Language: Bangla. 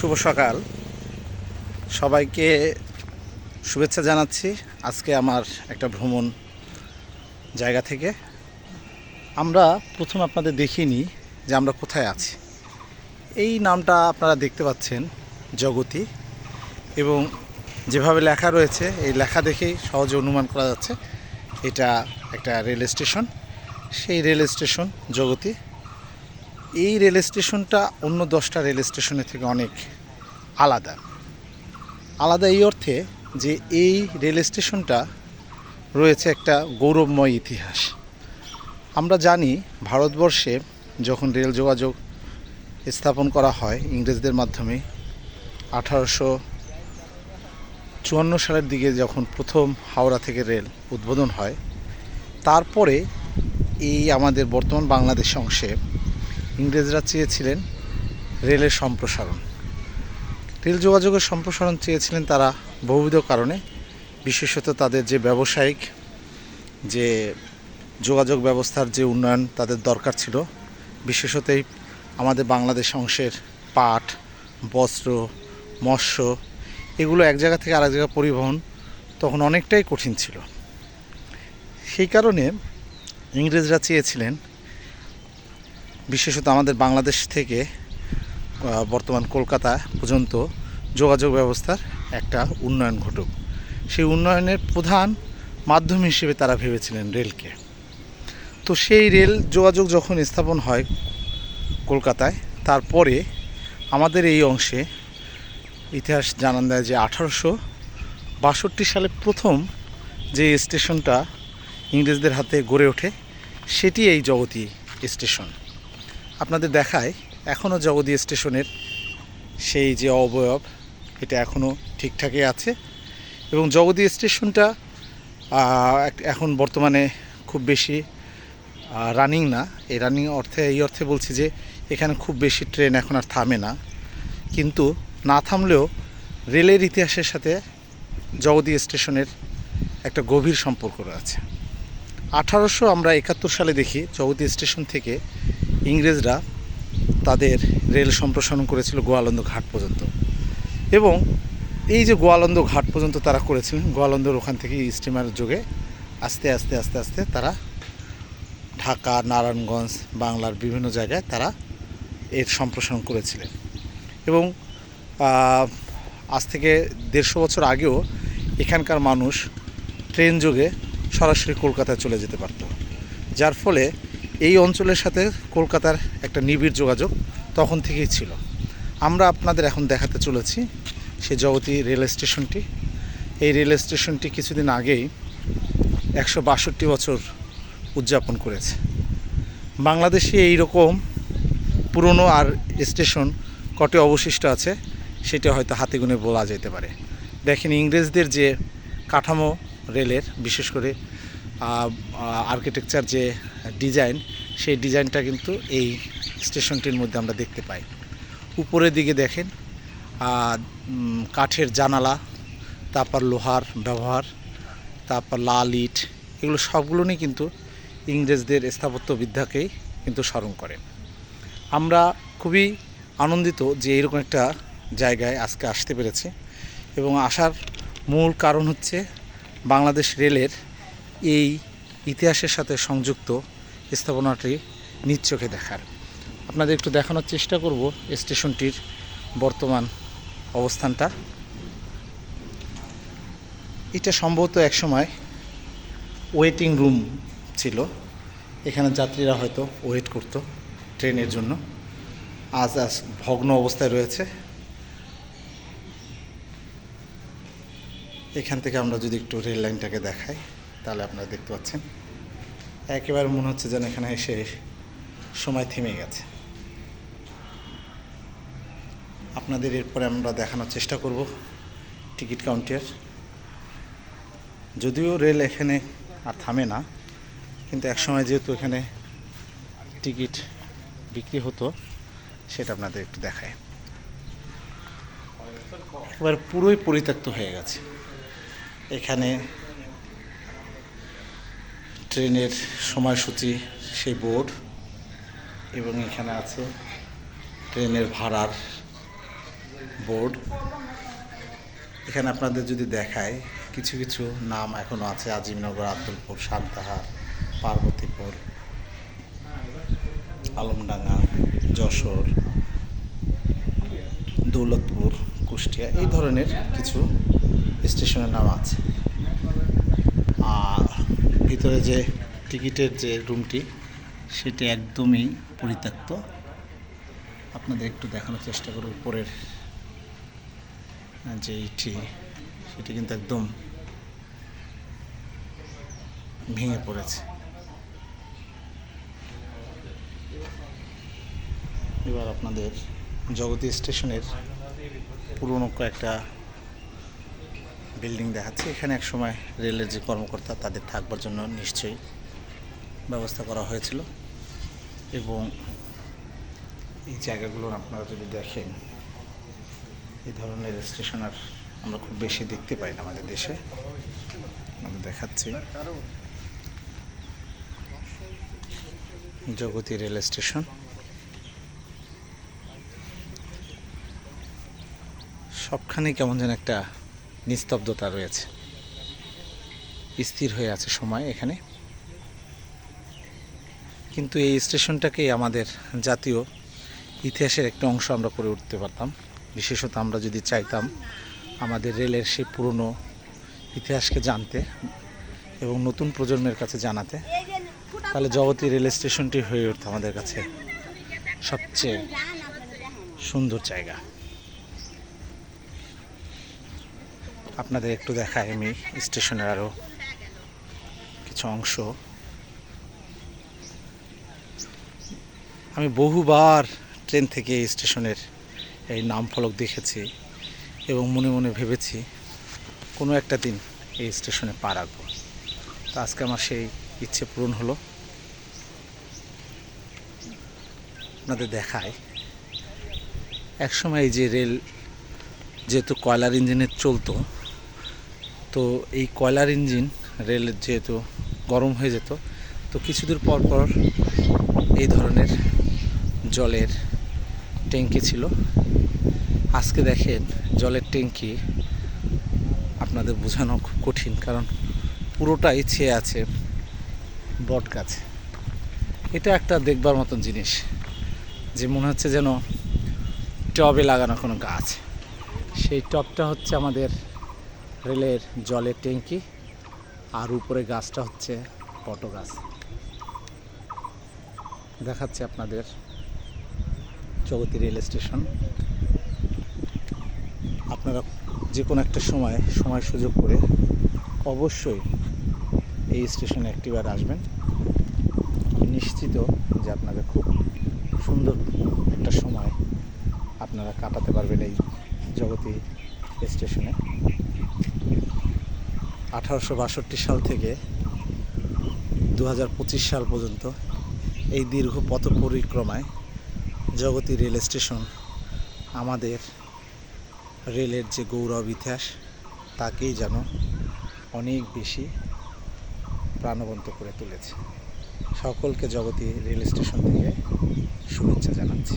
শুভ সকাল। সবাইকে শুভেচ্ছা জানাচ্ছি আজকে আমার একটা ভ্রমণ জায়গা থেকে। আমরা প্রথম আপনাদের দেখিনি যে আমরা কোথায় আছি। এই নামটা আপনারা দেখতে পাচ্ছেন, জগতি। এবং যেভাবে লেখা রয়েছে, এই লেখা দেখেই সহজে অনুমান করা যাচ্ছে, এটা একটা রেল স্টেশন সেই রেল স্টেশন জগতি। এই রেল স্টেশনটা অন্য দশটা রেল স্টেশনের থেকে অনেক আলাদা। আলাদা এই অর্থে যে এই রেল স্টেশনটা রয়েছে একটা গৌরবময় ইতিহাস। আমরা জানি ভারতবর্ষে যখন রেল যোগাযোগ স্থাপন করা হয় ইংরেজদের মাধ্যমে, আঠারোশো চুয়ান্ন সালের দিকে যখন প্রথম হাওড়া থেকে রেল উদ্বোধন হয়, তারপরে এই আমাদের বর্তমান বাংলাদেশ অংশে ইংরেজরা চেয়েছিলেন রেলের সম্প্রসারণ। রেল যোগাযোগের সম্প্রসারণ চেয়েছিলেন তারা বহুবিধ কারণে, বিশেষত তাদের যে ব্যবসায়িক, যে যোগাযোগ ব্যবস্থার যে উন্নয়ন তাদের দরকার ছিল বিশেষত এই আমাদের বাংলাদেশ অংশের পাট, বস্ত্র, মৎস্য, এগুলো এক জায়গা থেকে আরেক জায়গা পরিবহন তখন অনেকটাই কঠিন ছিল। সেই কারণে ইংরেজরা চেয়েছিলেন বিশেষত আমাদের বাংলাদেশ থেকে বর্তমান কলকাতা পর্যন্ত যোগাযোগ ব্যবস্থার একটা উন্নয়ন ঘটুক। সেই উন্নয়নের প্রধান মাধ্যম হিসেবে তারা ভেবেছিলেন রেলকে। তো সেই রেল যোগাযোগ যখন স্থাপন হয় কলকাতায়, তারপরে আমাদের এই অংশে ইতিহাস জানান দেয় যে আঠারোশো বাষট্টি সালে প্রথম যে স্টেশনটা ইংরেজদের হাতে গড়ে ওঠে, সেটি এই জগতী স্টেশন। আপনাদের দেখায় এখনও জগদী স্টেশনের সেই যে অবয়ব, এটা এখনও ঠিকঠাকই আছে। এবং জগদী স্টেশনটা এখন বর্তমানে খুব বেশি রানিং না। এই রানিং অর্থে, এই অর্থে বলছি যে, এখানে খুব বেশি ট্রেন এখন আর থামে না। কিন্তু না থামলেও রেলের ইতিহাসের সাথে জগদী স্টেশনের একটা গভীর সম্পর্ক রয়েছে। আঠারোশো আমরা একাত্তর সালে দেখি জগতী স্টেশন থেকে ইংরেজরা তাদের রেল সম্প্রসারণ করেছিল গোয়ালন্দ ঘাট পর্যন্ত। এবং এই যে গোয়ালন্দ ঘাট পর্যন্ত তারা করেছিলেন, গোয়ালন্দর ওখান থেকে স্টিমার যোগে আস্তে আস্তে আস্তে আস্তে তারা ঢাকা, নারায়ণগঞ্জ, বাংলার বিভিন্ন জায়গায় তারা এর সম্প্রসারণ করেছিলেন। এবং আজ থেকে দেড়শো বছর আগেও এখানকার মানুষ ট্রেন যোগে সরাসরি কলকাতায় চলে যেতে পারত। যার ফলে এই অঞ্চলের সাথে কলকাতার একটা নিবিড় যোগাযোগ তখন থেকেই ছিল। আমরা আপনাদের এখন দেখাতে চলেছি সে জগতী রেল স্টেশনটি। এই রেল স্টেশনটি কিছুদিন আগেই একশো বাষট্টি বছর উদযাপন করেছে। বাংলাদেশে এই রকম পুরনো আর স্টেশন কটি অবশিষ্ট আছে, সেটা হয়তো হাতে গুনে বলা যেতে পারে। দেখেন ইংরেজদের যে কাঠামো রেলের, বিশেষ করে আর্কিটেকচার যে ডিজাইন সেই ডিজাইনটা কিন্তু এই স্টেশনটির মধ্যে আমরা দেখতে পাই। উপরের দিকে দেখেন কাঠের জানালা, তারপর লোহার ব্যবহার, তারপর লাল ইট, এগুলো সবগুলো নিয়ে কিন্তু ইংরেজদের স্থাপত্যবিদ্যাকেই কিন্তু স্মরণ করে আমরা খুবই আনন্দিত যে এরকম একটা জায়গায় আজকে আসতে পেরেছি এবং আসার মূল কারণ হচ্ছে বাংলাদেশ রেলের এই ইতিহাসের সাথে সংযুক্ত স্থাপনাটি নিজ চোখে দেখার। আপনাদের একটু দেখানোর চেষ্টা করব স্টেশনটির বর্তমান অবস্থানটা। এটা সম্ভবত একসময় ওয়েটিং রুম ছিল। এখানে যাত্রীরা হয়তো ওয়েট করতো ট্রেনের জন্য। আজ আজ ভগ্ন অবস্থায় রয়েছে। এখান থেকে আমরা যদি একটু রেল লাইনটাকে দেখাই। তাহলে আপনারা দেখতে পাচ্ছেন। একেবারে মনে হচ্ছে যেন এখানে এসে সময় থেমে গেছে। আপনাদের এরপরে আমরা দেখানোর চেষ্টা করব টিকিট কাউন্টার। যদিও রেল এখানে আর থামে না, কিন্তু একসময় যেহেতু এখানে টিকিট বিক্রি হতো, সেটা আপনাদের একটু দেখায়। এবার পুরোই পরিত্যক্ত হয়ে গেছে। এখানে ট্রেনের সময়সূচি সেই বোর্ড এবং এখানে আছে ট্রেনের ভাড়ার বোর্ড। এখানে আপনাদের যদি দেখায়, কিছু কিছু নাম এখনও আছে, আজিমনগর, আব্দুলপুর, সান্তাহার, পার্বতীপুর, আলমডাঙ্গা, যশোর, দৌলতপুর, কুষ্টিয়া, এই ধরনের কিছু স্টেশনের নাম আছে। আর ভিতরে যে টিকিটের যে রুমটি, সেটি একদমই পরিত্যক্ত। আপনাদের একটু দেখানোর চেষ্টা করব উপরের যে ইটি সেটি কিন্তু একদম ভেঙে পড়েছে। এবার আপনাদের জগতী স্টেশনের পুরনো কয়েকটা বিল্ডিং দেখাচ্ছে। এখানে এক সময় রেলের যে কর্মকর্তা, তাদের থাকবার জন্য নিশ্চয়ই ব্যবস্থা করা হয়েছিল। এবং এই জায়গাগুলো আপনারা যদি দেখেন, এই ধরনের স্টেশন আর আমরা খুব বেশি দেখতে পাই না আমাদের দেশে। আমাদের দেখাচ্ছি। Jagati rail station. সবখানেই কেমন যেন একটা নিস্তব্ধতা রয়েছে। স্থির হয়ে আছে সময় এখানে। কিন্তু এই স্টেশনটাকেই আমাদের জাতীয় ইতিহাসের একটা অংশ আমরা করে উঠতে পারতাম। বিশেষত আমরা যদি চাইতাম আমাদের রেলের সেই পুরনো ইতিহাসকে জানতে এবং নতুন প্রজন্মের কাছে জানাতে, তাহলে জগতী রেল স্টেশনটি হয়ে উঠতো আমাদের কাছে সবচেয়ে সুন্দর জায়গা। আপনাদের একটু দেখাই আমি স্টেশনের আরও কিছু অংশ। আমি বহুবার ট্রেন থেকে এই স্টেশনের এই নাম ফলক দেখেছি এবং মনে মনে ভেবেছি কোনো একটা দিন এই স্টেশনে পা রাখব। তো আজকে আমার সেই ইচ্ছে পূরণ হলো। আপনাদের দেখায় একসময় এই যে রেল যেহেতু কয়লার ইঞ্জিনের চলতো তো এই কয়লার ইঞ্জিন রেলের যেহেতু গরম হয়ে যেত, তো কিছু দূর পর পর এই ধরনের জলের ট্যাঙ্কি ছিল। আজকে দেখেন জলের ট্যাঙ্কি আপনাদের বোঝানো খুব কঠিন, কারণ পুরোটাই ছেয়ে আছে বট গাছ। এটা একটা দেখবার মতন জিনিস যে মনে হচ্ছে যেন টবে লাগানো কোনো গাছ। সেই টবটা হচ্ছে আমাদের রেলের জলের ট্যাঙ্কি আর উপরে গাছটা হচ্ছে পটো গাছ। দেখাচ্ছে আপনাদের জগতী রেল স্টেশন। আপনারা যে কোনো একটা সময় সময় সুযোগ করে অবশ্যই এই স্টেশনে একটিবার আসবেন। নিশ্চিত যে আপনাদের খুব সুন্দর একটা সময় আপনারা কাটাতে পারবেন এই জগতী স্টেশনে। আঠারোশো বাষট্টি সাল থেকে দু হাজার পঁচিশ সাল পর্যন্ত এই দীর্ঘ পথ পরিক্রমায় জগতী রেল স্টেশন আমাদের রেলের যে গৌরব ইতিহাস, তাকেই যেন অনেক বেশি প্রাণবন্ত করে তুলেছে। সকলকে জগতী রেল স্টেশন থেকে শুভেচ্ছা জানাচ্ছি।